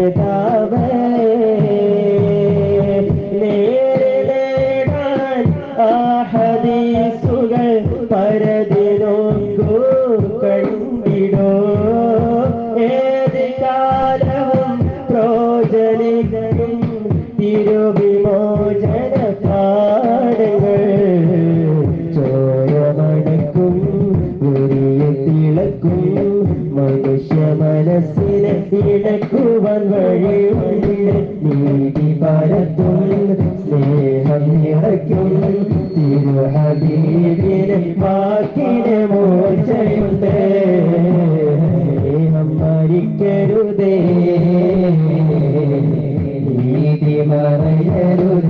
കിതാബ് നേരെ നേടാൻ ആ ഹദീസുകൾ പരതിനോക്കൂ കണ്ടിടോ ഏത് കാലവും പ്രോജനിക്കും തിരുവിമോചന പാടുകൾ ചോരമടക്കും തിളക്കും വിശ മനസ്സിനെ ഇടക്കുവാൻ വഴിയുണ്ട് നീതി ഭാരത്തുള്ളിൽ സ്നേഹം നിറയ്ക്കും. തിരുഹബീബിനെ വാക്കിന് മോർച്ചയുണ്ട്. സ്നേഹം മരിക്കരുതേ. നീതി മറയരുതേ.